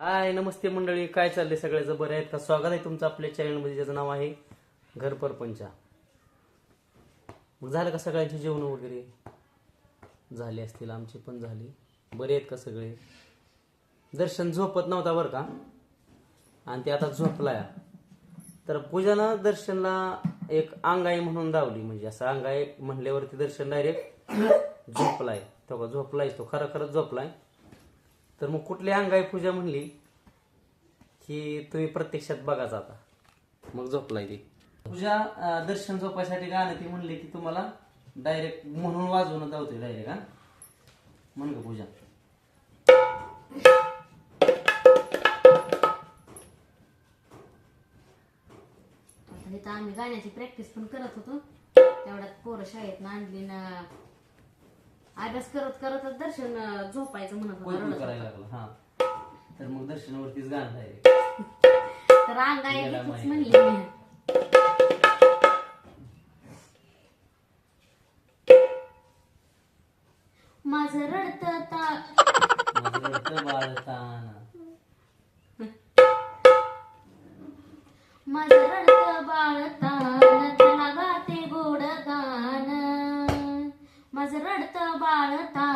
हाय नमस्ते मंडळी. काय चाललंय सगळ्याचं? बरं आहेत का? स्वागत आहे तुमचं आपल्या चॅनलमध्ये ज्याचं नाव आहे घर परपंचा. मग झालं का सगळ्यांची जेवण वगैरे? झाली असतील आमची पण झाली. बरे आहेत का सगळे? दर्शन झोपत नव्हता बरं का? आणि ते आता झोपलाय. तर पूजानं दर्शनला एक अंगाई म्हणून दावली. म्हणजे असं अंगाई म्हणल्यावरती दर्शन डायरेक्ट झोपलाय. तो का झोपलाय तो खरं खरंच झोपलाय. तर मग कुठली अंगाई पूजा म्हणली की तुम्ही प्रत्यक्षात बघाच आता मग झोपलाय ती. पूजा अं, दर्शन झोपायसाठी गाणं ती म्हणली की तुम्हाला डायरेक्ट म्हणून वाजवून जावतोय डायरेक्ट हा? म्हण का पूजा. आता इथं आम्ही गाण्याची प्रॅक्टिस पण करत होतो. तेवढ्यात पोरं शाळेत आणली ना अभ्यास करत करतच दर्शन अं, झोपायचं म्हणत करायला लागला हा. तर मग दर्शनावरतीच गाणं तर माहिती. म्हणली मी माझं रडत ता माझं रडतं बाळताना. माझं रडत बाळतान. माझं रडत बाळता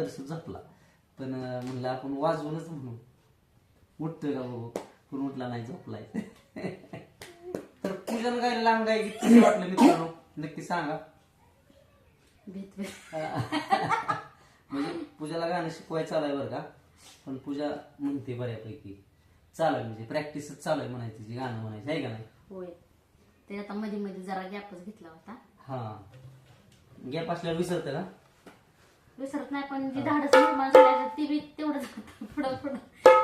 आदर्श झोपला पण म्हणलं आपण वाजवूनच म्हणू. उठतोय का बघू पण उठला नाही झोपलाय. तर पूजन गायला लांब गाय कसं वाटलं मित्रांनो. नक्की सांगा. म्हणजे पूजाला गाणं शिकवायचं चालू आहे बरं का? पण पूजा म्हणते बऱ्यापैकी. चालू आहे म्हणजे प्रॅक्टिसच चालू आहे म्हणायची जी गाणं म्हणायचं. आहे का नाही? होय. ते आता मध्ये मध्ये जरा गॅपच घेतला होता. हा. गॅप असल्यावर विसरतं का? विसरत नाही पण जी धाडस निर्माण झाल्या ती बी तेवढं जात. पुढं पुढं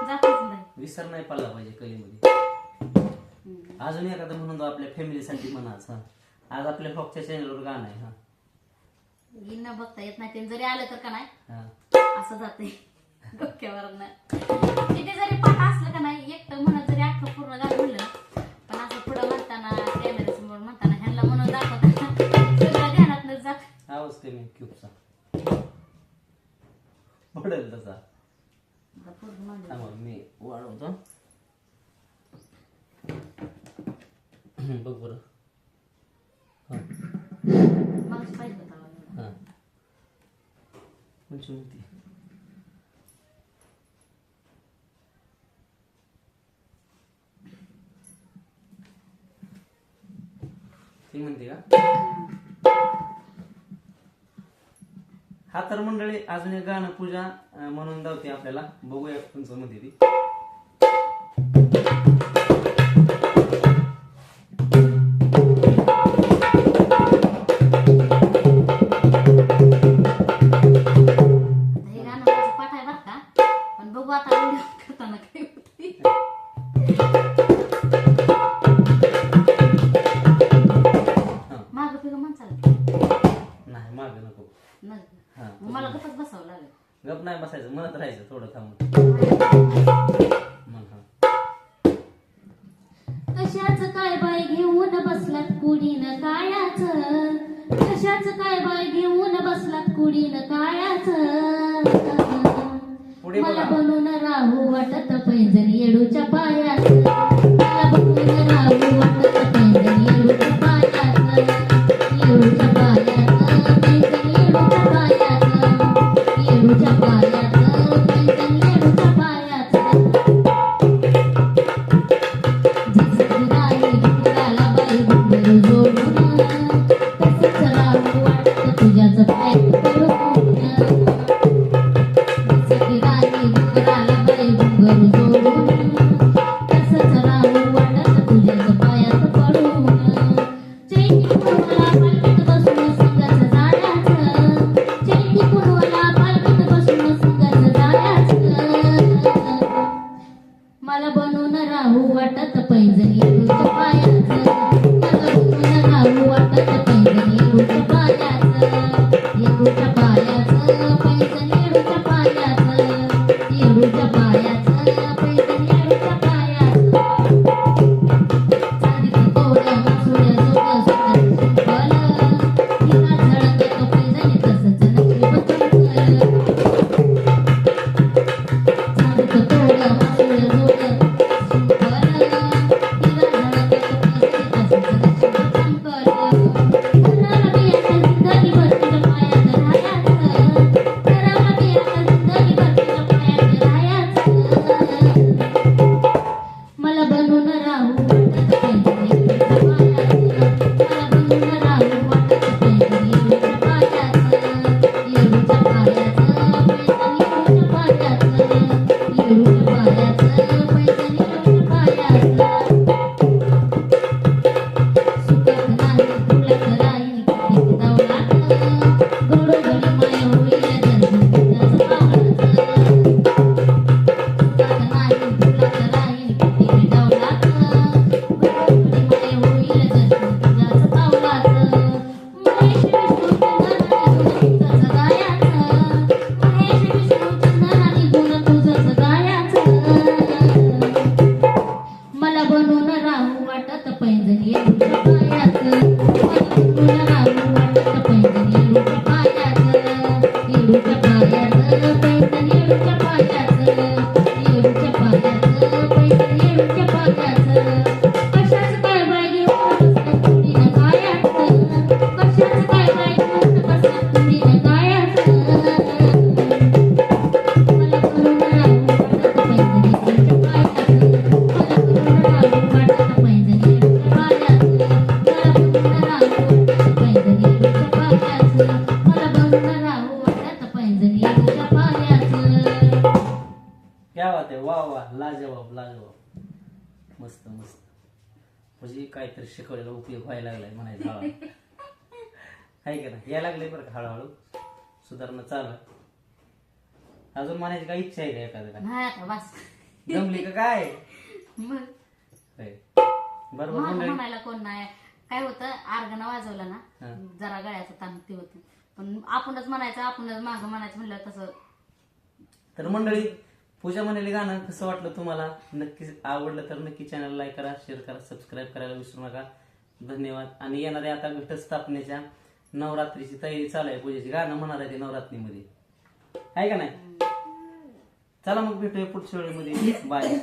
जातच नाही. विसर नाही पडला पाहिजे कलेमध्ये. अजून एखादं म्हणून आपल्या फॅमिलीसाठी म्हणाच हा आज आपल्या फॉकच्या चॅनलवर गाणं आहे हा. ही न बघता येत नाही ते जरी आलं तर का नाही? हा. असं जाते डोक्यावर तिथे जरी पाठ असलं का नाही एकटं म्हणत जरी अख्खं पूर्ण पडेल तसा आता पूर्ण मांडलं. थांबा मी वाढवतो बघ बरं हा मागचं पाहिजे होता आवाज. हा कोणची होती ती म्हणते का हा तर मंडळी अजून एक गाणं पूजा म्हणून धावते आपल्याला. बघूया तुमचं म्हणते ती मागे नको. नाही. हा मग मला गपच बसावं लागेल. गप नाही बसायचं म्हणत राहायचं थोडं थांबून. हा. कशाच काय बाय घेऊन बसलात कुडीन काळ्याच कशाच काय बाय घेऊन बसलात कुडीन काळ्याच पुढे मला बघा बनून राहू वाटत पैंजण येडूच्या पायात मला बनून राहू वाटत म्हणजे काहीतरी शिकवलेला उपयोग व्हायला लागलाय म्हणायचं हळूहळू आहे का ना यायला लागले बरं का हळूहळू. सुधारणा चालू आहे. अजून म्हणायची काय इच्छा आहे का एखाद्याला नाही आता बस. जमली का काय? मग? होय. बरोबर मंडळी. म्हणायला कोण नाही. काय होतं आर्गन वाजवलं हा. ना जरा गळ्याचं ताण ते होतं. पण आपणच म्हणायचं आपणच माग म्हणायचं म्हणलं तसं. तर मंडळी पूजा म्हणाली गाणं कसं वाटलं तुम्हाला? नक्की आवडलं तर नक्की चॅनल लाईक करा शेअर करा सबस्क्राईब करायला विसरू नका. धन्यवाद. आणि येणाऱ्या आता घटस्थापनेच्या नवरात्रीची तयारी चालू आहे पूजेची. गाणं म्हणणार आहे ते नवरात्रीमध्ये. आहे का नाही? चला मग भेटूया पुढच्या वेळेमध्ये. बाय